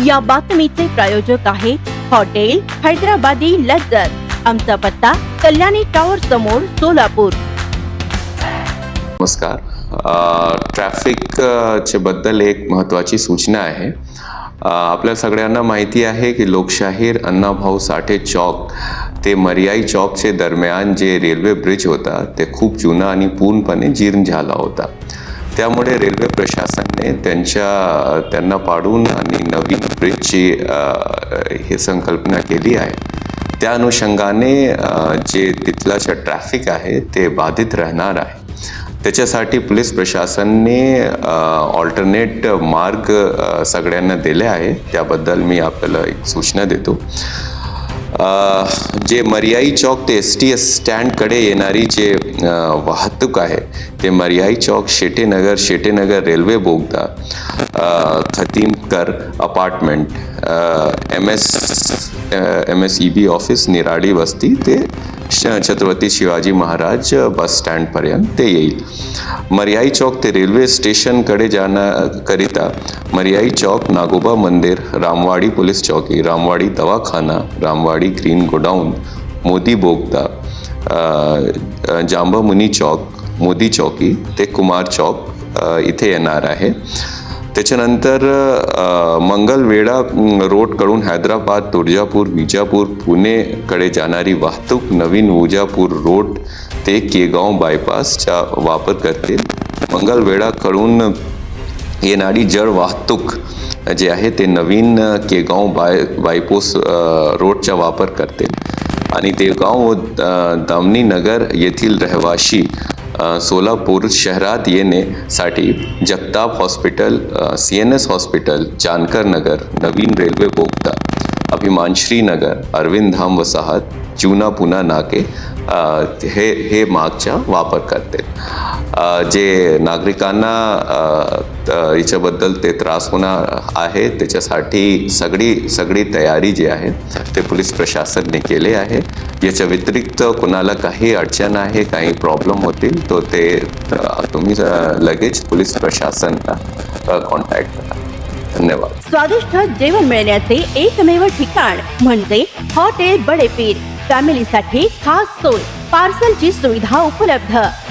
या बातमीचे प्रायोजक आहे हॉटेल हैदराबादी लज्जत आमचा पत्ता कल्याणी टॉवर समोर सोलापूर. नमस्कार. ट्रॅफिक चे बद्दल एक महत्त्वाची सूचना आहे. आपल्या सगळ्यांना माहिती आहे की लोकशाहीर अण्णाभाऊ साठे चौक ते मर्याई चौकचे दरम्यान जे रेल्वे ब्रिज होता ते खूप जुना आणि पूर्णपणे जीर्ण झाला होता. त्यामुळे रेल्वे प्रशासनाने त्यांच्या त्यांना पाडून आणि नवीन ब्रिजची ही संकल्पना केली आहे. त्या अनुषंगाने अ, जे तिथलं ट्रॅफिक आहे ते बाधित राहणार आहे. त्याच्यासाठी पोलीस प्रशासनने ऑल्टरनेट मार्ग सगळ्यांना दिले आहे. त्याबद्दल मी आपल्याला एक सूचना देतो. जे मर्याई चौक ते एस टी एस स्टँडकडे येणारी जे वाहतूक आहे ते मर्याई चौक शेटेनगर शेटेनगर रेल्वे बोगदा Khatimkar apartment M S M S E B office Niradi वस्ती ते श- छत्रपती शिवाजी महाराज बस स्टँडपर्यंत ते येईल. मर्याई चौक ते रेल्वे स्टेशनकडे जाण्याकरिता मर्याई चौक नागोबा मंदिर रामवाडी पोलीस चौकी रामवाडी दवाखाना रामवाडी ग्रीन गोडाऊन मोदी बोगदा अ, जांबामुनी चौक मोदी चौकी ते कुमार चौक इथे येणार आहे. त्याच्यानंतर मंगलवेडा मंगलवेढा रोडकडून हैदराबाद तुळजापूर विजापूर पुणेकडे जाणारी वाहतूक नवीन उजापूर रोड ते केगाव बायपासचा वापर करतील मंगलवेढाकडून येणारी जड वाहतूक जे आहे ते नवीन केगाव बाय बायपोस रोडचा वापर करते. आणि देवगाव दामनी नगर येथील रहिवाशी सोलापूर शहरात येण्यासाठी Jagtap hospital C N S hospital Jankar Nagar नवीन रेल्वे बोगदा अभिमानश्री नगर अरविंद धाम वसाहत जुना पुना नाके हे हे मार्गचा वापर करते. जे नागरिकांना याच्याबद्दल ते त्रास होणार आहे त्याच्यासाठी सगळी सगळी तयारी जी आहे ते पोलीस प्रशासनने केले आहे. याच्या व्यतिरिक्त कोणाला काही अडचण आहे काही प्रॉब्लेम होतील तो ते तुम्ही लगेच पोलीस प्रशासनला कॉन्टॅक्ट करा. धन्यवाद. स्वादिष्ट जेवण मिळण्याचे एकमेव ठिकाण म्हणजे हॉटेल बडेपीर. फॅमिलीसाठी खास सोय पार्सलची सुविधा उपलब्ध.